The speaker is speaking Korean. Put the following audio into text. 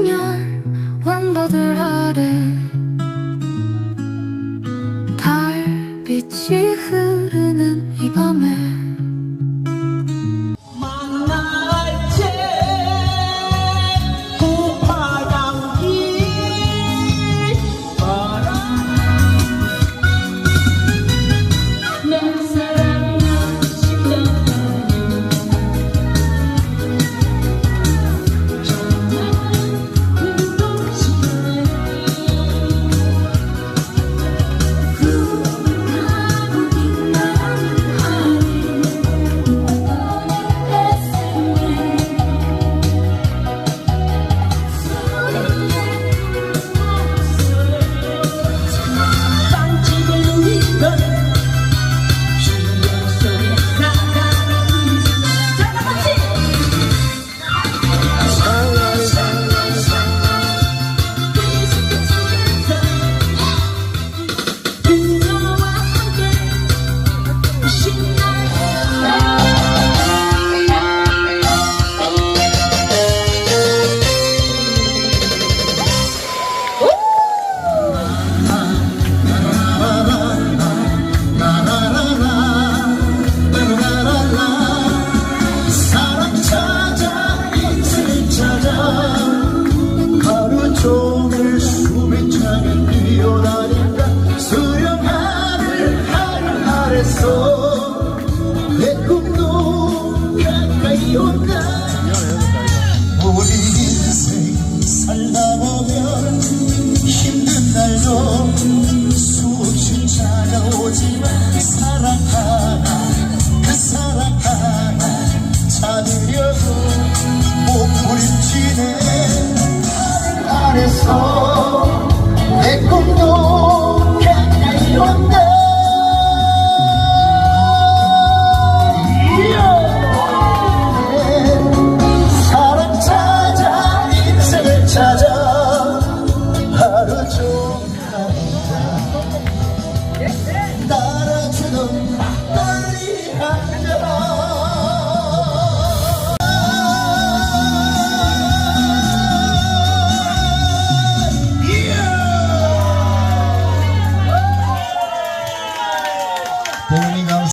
청년 원더들 아래 달빛이 흐르는 이 밤에 worship 넌 수없이 오지만, 그 사랑 하나 그 사랑 하나 찾으려 몸부림치네. 하늘 아래서 哥